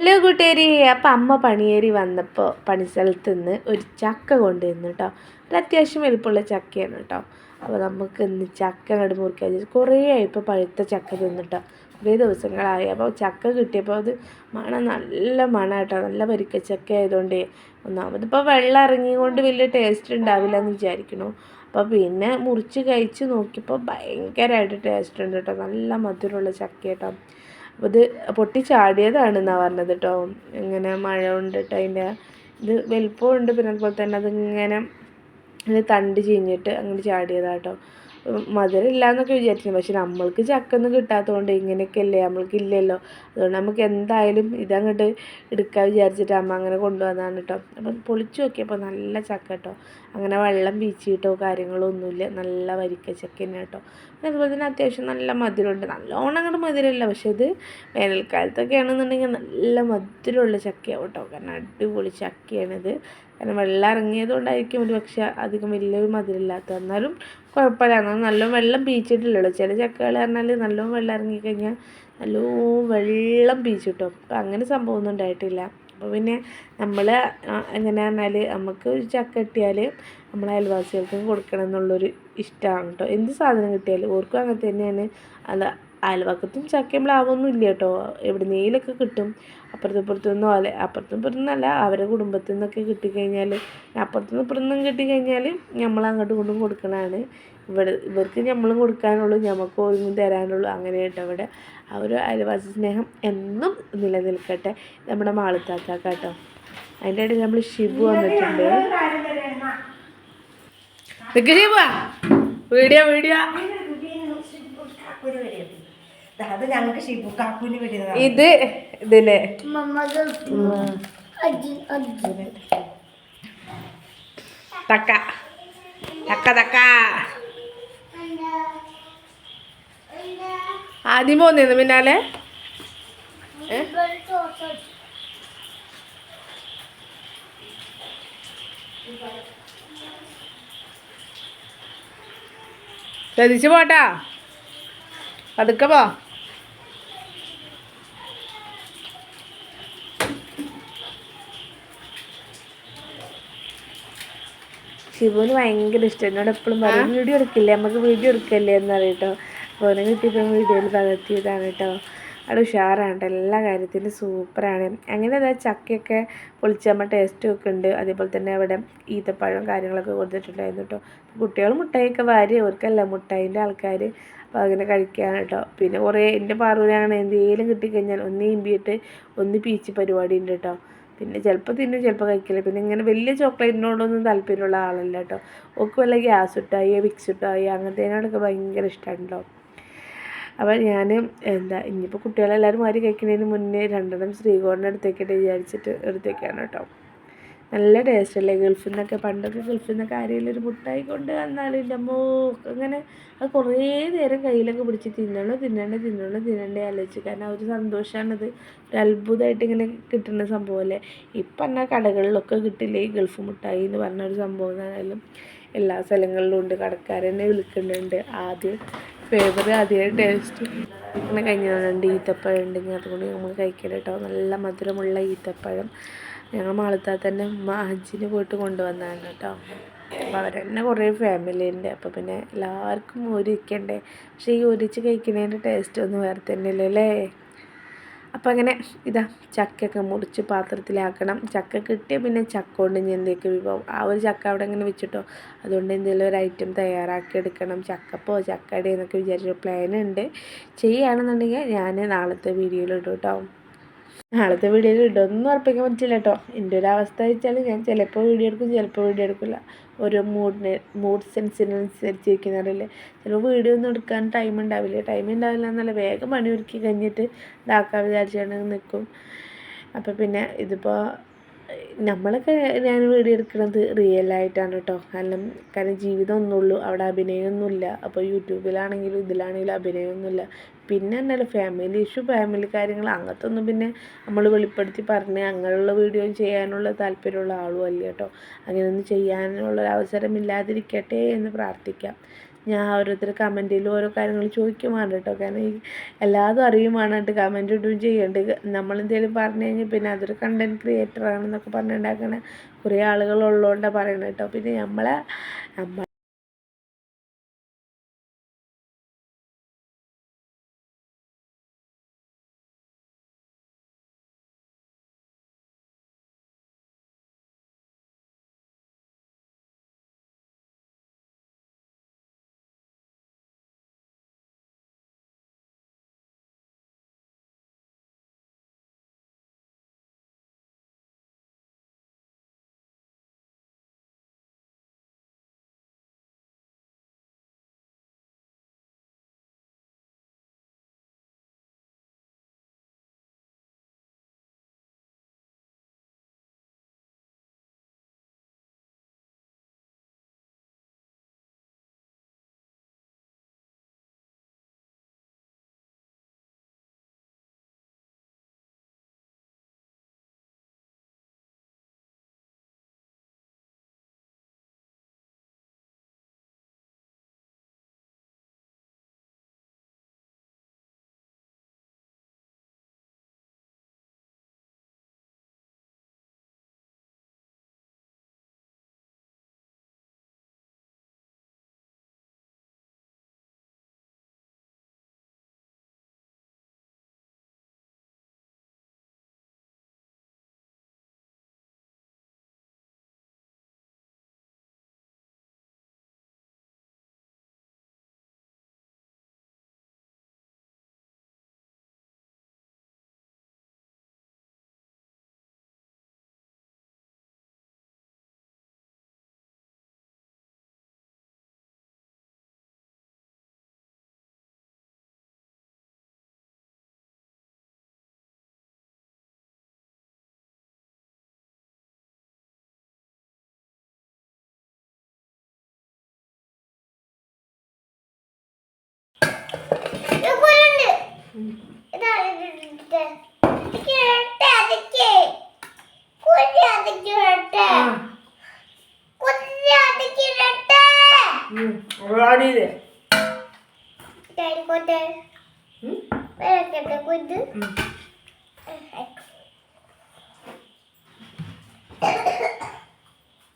Hello കൂട്ടുകാരി അപ്പം അമ്മ പണിയേറി വന്നപ്പോൾ പണിസ്ഥലത്ത് നിന്ന് ഒരു ചക്ക കൊണ്ടുവന്നു കേട്ടോ അത് അത്യാവശ്യം എളുപ്പമുള്ള ചക്കയാണ് കേട്ടോ അപ്പോൾ നമുക്ക് ഇന്ന് ചക്ക അങ്ങോട്ട് മുറിക്കാൻ കുറേ ആയിപ്പോൾ പഴുത്ത ചക്ക തിന്നിട്ടോ കുറേ ദിവസങ്ങളായി. അപ്പോൾ ചക്ക കിട്ടിയപ്പോൾ അത് മണം നല്ല മണം കേട്ടോ നല്ല പരിക്ക ചക്ക ആയതുകൊണ്ട് ഒന്നാമതിപ്പോൾ വെള്ളം ഇറങ്ങിക്കൊണ്ട് വലിയ ടേസ്റ്റ് ഉണ്ടാവില്ല എന്ന് വിചാരിക്കണു അപ്പോൾ പിന്നെ മുറിച്ച് കഴിച്ച് നോക്കിയപ്പോൾ ഭയങ്കരമായിട്ട് ടേസ്റ്റ് ഉണ്ട് കേട്ടോ നല്ല മധുരമുള്ള ചക്ക കേട്ടോ അപ്പോൾ ഇത് പൊട്ടി ചാടിയതാണെന്നാണ് പറഞ്ഞത് കേട്ടോ ഇങ്ങനെ മഴ കൊണ്ടിട്ട് അതിന്റെ. ഇത് വലിപ്പമുണ്ട് പിന്നെ അതുപോലെ തന്നെ അതിങ്ങനെ തണ്ട് ചീഞ്ഞിട്ട് അങ്ങനെ ചാടിയതാട്ടോ മധുരം ഇല്ല എന്നൊക്കെ വിചാരിച്ചു പക്ഷെ നമ്മൾക്ക് ചക്കൊന്നും കിട്ടാത്തതുകൊണ്ട് ഇങ്ങനെയൊക്കെയല്ലേ നമ്മൾക്ക് ഇല്ലല്ലോ. അതുകൊണ്ട് നമുക്ക് എന്തായാലും ഇതങ്ങോട്ട് എടുക്കാൻ വിചാരിച്ചിട്ട് അമ്മ അങ്ങനെ കൊണ്ടുവന്നതാണ് കേട്ടോ അപ്പം പൊളിച്ചു നോക്കിയപ്പോൾ നല്ല ചക്ക കേട്ടോ അങ്ങനെ വെള്ളം വീച്ചിട്ടോ കാര്യങ്ങളൊന്നുമില്ല നല്ല വരിക്ക ചക്ക തന്നെ കേട്ടോ പിന്നെ അതുപോലെ തന്നെ അത്യാവശ്യം നല്ല മധുരമുണ്ട്. നല്ലോണം അങ്ങോട്ട് മധുരമില്ല. പക്ഷെ ഇത് വേനൽക്കാലത്തൊക്കെ ആണെന്നുണ്ടെങ്കിൽ നല്ല മധുരമുള്ള ചക്കയാവും കേട്ടോ കാരണം അടിപൊളി ചക്കയാണിത്. കാരണം വെള്ളം ഇറങ്ങിയതുകൊണ്ടായിരിക്കും ഒരു പക്ഷേ അധികം വലിയൊരു മധുരമില്ലാത്ത എന്നാലും കുഴപ്പമില്ല. എന്നാൽ നല്ലോണം വെള്ളം പീച്ചിട്ടില്ലല്ലോ ചില ചക്കകൾ പറഞ്ഞാൽ നല്ലോണം വെള്ളം ഇറങ്ങിക്കഴിഞ്ഞാൽ നല്ലോണം വെള്ളം പീച്ചിട്ടും. അപ്പം അങ്ങനെ സംഭവമൊന്നും ഉണ്ടായിട്ടില്ല. അപ്പോൾ പിന്നെ നമ്മൾ എങ്ങനെ പറഞ്ഞാൽ നമുക്ക് ഒരു ചക്ക കിട്ടിയാൽ നമ്മൾ അയൽവാസികൾക്കും കൊടുക്കണം എന്നുള്ളൊരു ഇഷ്ടമാണ് കേട്ടോ. എന്ത് സാധനം കിട്ടിയാലും ഓർക്കും അങ്ങനെ തന്നെയാണ്. അല്ല അയൽവക്കത്തും ചക്കയും പ്ലാവൊന്നും ഇല്ല കേട്ടോ എവിടുന്നേലൊക്കെ കിട്ടും. അപ്പുറത്തും ഇപ്പുറത്തുനിന്നോ അല്ലെ. അപ്പുറത്തും ഇപ്പുറത്തുനിന്നല്ല അവരുടെ കുടുംബത്തിൽ നിന്നൊക്കെ കിട്ടിക്കഴിഞ്ഞാൽ അപ്പുറത്തുനിന്ന് ഇപ്പുറത്തുനിന്നും കിട്ടിക്കഴിഞ്ഞാൽ നമ്മൾ അങ്ങോട്ടും ഇങ്ങോട്ടും കൊടുക്കണതാണ്. ഇവിടെ ഇവർക്ക് നമ്മളും കൊടുക്കാനുള്ളൂ. നമുക്ക് ഓരോന്നും തരാനുള്ളൂ. അങ്ങനെ കേട്ടോ ഇവിടെ. ആ ഒരു അയൽവാസി സ്നേഹം എന്നും നിലനിൽക്കട്ടെ. നമ്മുടെ മാളത്താക്ക കേട്ടോ അതിന്റെ ഇടയിൽ നമ്മൾ ഷിബു വന്നിട്ടുണ്ട്. Video video. അത് ഞങ്ങൾക്ക് ഷിബു കാക്കുവിന് വേണ്ടിയതാണ് ഇത് ഇതിൽ തക്ക. തക്ക തക്ക. ആദ്യം പോന്നിരുന്നു പിന്നാലെ? ശ്രദ്ധിച്ചു പോട്ടാ. പതുക്കെ പോ. ശിവുവിന് ഭയങ്കര ഇഷ്ടം. എന്നോട് എപ്പോഴും പറയും വീഡിയോ എടുക്കില്ലേ? നമുക്ക് വീഡിയോ എടുക്കല്ലേ? എന്ന് പറയട്ടോ ഫോനെ കിട്ടിയപ്പോൾ വീഡിയോയിൽ പകർത്തിയതാണ് കേട്ടോ അവിടെ ഉഷാറാണ് കേട്ടോ എല്ലാ കാര്യത്തിലും സൂപ്പറാണ്. അങ്ങനെ അതാ ചക്കയൊക്കെ പൊളിച്ചമ്മ ടേസ്റ്റും ഒക്കെ ഉണ്ട്. അതേപോലെ തന്നെ അവിടെ ഈത്തപ്പഴം കാര്യങ്ങളൊക്കെ കൊടുത്തിട്ടുണ്ടായിരുന്നു കേട്ടോ കുട്ടികൾ മുട്ടായിയൊക്കെ വാരി അവർക്കല്ല മുട്ടായിന്റെ ആൾക്കാർ അപ്പോൾ അങ്ങനെ കഴിക്കാൻ കേട്ടോ പിന്നെ കുറേ എന്റെ പാറൂരാണ് എന്തെങ്കിലും കിട്ടിക്കഴിഞ്ഞാൽ ഒന്ന് ഇമ്പിയിട്ട് ഒന്ന് പീച്ച് പരിപാടി ഉണ്ട് കേട്ടോ പിന്നെ ചിലപ്പോൾ തിന്നും ചിലപ്പോൾ കഴിക്കില്ല. പിന്നെ ഇങ്ങനെ വലിയ ചോക്ലേറ്റിനോടൊന്നും താല്പര്യമുള്ള ആളല്ല കേട്ടോ. ഒക്കെ വല്ല ഗ്യാസ് ഇട്ടായി വിക്സ് ഇട്ടായി അങ്ങനത്തേനോടൊക്കെ ഭയങ്കര ഇഷ്ടമുണ്ടോ അപ്പോൾ ഞാൻ എന്താ ഇനിയിപ്പോൾ കുട്ടികളെല്ലാവരും മാറി കഴിക്കുന്നതിന് മുന്നേ രണ്ടെണ്ണം ശ്രീകോണിന്റെ അടുത്തേക്കിട്ട് വിചാരിച്ചിട്ട് എടുത്തേക്കാണ് കേട്ടോ. നല്ല ടേസ്റ്റ് അല്ലേ? ഗൾഫിൽ നിന്നൊക്കെ പണ്ടൊക്കെ ഗൾഫിൽ നിന്നൊക്കെ ആരെങ്കിലും ഒരു മുട്ടായി കൊണ്ട് എന്റെ അമ്മോ അങ്ങനെ അത് കുറേ നേരം കയ്യിലൊക്കെ പിടിച്ച് തിന്നണോ തിന്നണോ തിന്നണോ തിന്നണ്ടേ ആലോചിച്ച്. കാരണം ആ ഒരു സന്തോഷമാണത് ഒരു അത്ഭുതമായിട്ട് ഇങ്ങനെ കിട്ടുന്ന സംഭവമല്ലേ ഇപ്പം എന്നാൽ കടകളിലൊക്കെ കിട്ടില്ലേ ഈ ഗൾഫ് മുട്ടായി എന്ന് പറഞ്ഞ ഒരു സംഭവം എന്നാലും എല്ലാ സ്ഥലങ്ങളിലും ഉണ്ട്. കടക്കാരെന്നെ വിളിക്കുന്നുണ്ട്. ആദ്യം ഫേവർ ആദ്യം ടേസ്റ്റ് അങ്ങനെ തന്നിട്ടുണ്ട് ഈത്തപ്പഴം ഉണ്ടെങ്കിൽ അതുകൊണ്ട് നമ്മൾ കഴിക്കണം കേട്ടോ. നല്ല മധുരമുള്ള ഈത്തപ്പഴം. ഞങ്ങൾ മാളത്താൽ തന്നെ മാജിനെ പോയിട്ട് കൊണ്ടുവന്നതാണ് കേട്ടോ. അപ്പോൾ അവരെന്നെ കുറേ ഫാമിലി ഉണ്ട് അപ്പോൾ പിന്നെ എല്ലാവർക്കും ഒരുക്കണ്ടേ. പക്ഷേ ഈ ഒരിച്ച് കഴിക്കുന്നതിന്റെ ടേസ്റ്റ് ഒന്നും വേറെ തന്നെയല്ലേ അല്ലേ? അപ്പോൾ അങ്ങനെ ഇതാ ചക്കയൊക്കെ മുറിച്ച് പാത്രത്തിലാക്കണം. ചക്ക കിട്ടിയ പിന്നെ ചക്ക കൊണ്ട് ഇനി എന്തൊക്കെ വിഭവം? ആ ഒരു ചക്ക അവിടെ ഇങ്ങനെ വെച്ചിട്ടോ? അതുകൊണ്ട് എന്തെങ്കിലും ഒരു ഐറ്റം തയ്യാറാക്കി എടുക്കണം. ചക്കപ്പോ ചക്കടി എന്നൊക്കെ വിചാരിച്ച പ്ലാൻ ഉണ്ട് ചെയ്യുകയാണെന്നുണ്ടെങ്കിൽ ഞാൻ നാളത്തെ വീഡിയോയിൽ ഇടും കേട്ടോ. നാളത്തെ വീഡിയോയിൽ ഇടുമെന്ന് ഉറപ്പിക്കാൻ പറ്റില്ല കേട്ടോ. എന്റെ ഒരു അവസ്ഥ വെച്ചാൽ ഞാൻ ചിലപ്പോൾ വീഡിയോ എടുക്കും ചിലപ്പോൾ വീഡിയോ എടുക്കില്ല. ഓരോ മൂഡിന് മൂഡ് സെൻസിനനുസരിച്ച് ഇരിക്കുന്നവരല്ലേ ചിലപ്പോൾ വീഡിയോ ഒന്നും എടുക്കാൻ ടൈം ഉണ്ടാവില്ല. ടൈം ഉണ്ടാവില്ല എന്നല്ല വേഗം പണി ഒരുക്കി കഴിഞ്ഞിട്ട് ഇതാക്കാൻ വിചാരിച്ചാണ് നിൽക്കും. അപ്പോൾ പിന്നെ ഇതിപ്പോൾ നമ്മളൊക്കെ ഞാൻ വീഡിയോ എടുക്കുന്നത് റിയൽ ആയിട്ടാണ് കേട്ടോ കാരണം കാരണം ജീവിതം ഒന്നുള്ളൂ അവിടെ അഭിനയമൊന്നുമില്ല അപ്പോൾ യൂട്യൂബിലാണെങ്കിലും ഇതിലാണെങ്കിലും അഭിനയമൊന്നുമില്ല പിന്നെ എന്നാലും ഫാമിലി ഇഷ്യൂ ഫാമിലി കാര്യങ്ങൾ അങ്ങനത്തെ ഒന്നും പിന്നെ നമ്മൾ വെളിപ്പെടുത്തി പറഞ്ഞ് അങ്ങനെയുള്ള വീഡിയോ ചെയ്യാനുള്ള താല്പര്യമുള്ള ആളും അല്ല കേട്ടോ അങ്ങനെയൊന്നും ചെയ്യാനുള്ള അവസരമില്ലാതിരിക്കട്ടെ എന്ന് പ്രാർത്ഥിക്കാം. ഞാൻ ഓരോരുത്തർ കമന്റിൽ ഓരോ കാര്യങ്ങൾ ചോദിക്കുമാണ് കേട്ടോ. കാരണം ഈ എല്ലാതും അറിയുമാണ് കേട്ടോ കമന്റ് ഇടുകയും ചെയ്യേണ്ടത് നമ്മളെന്തെങ്കിലും പറഞ്ഞു കഴിഞ്ഞാൽ പിന്നെ അതൊരു കണ്ടന്റ് ക്രിയേറ്റർ ആണെന്നൊക്കെ പറഞ്ഞുണ്ടാക്കണ കുറേ ആളുകളുള്ളതുകൊണ്ടാണ് പറയണത് കേട്ടോ. പിന്നെ നമ്മളെ നമ്മൾ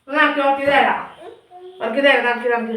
നടക്കി നോക്കി തരാം. നടക്കി തരാം നടക്കി നടക്കി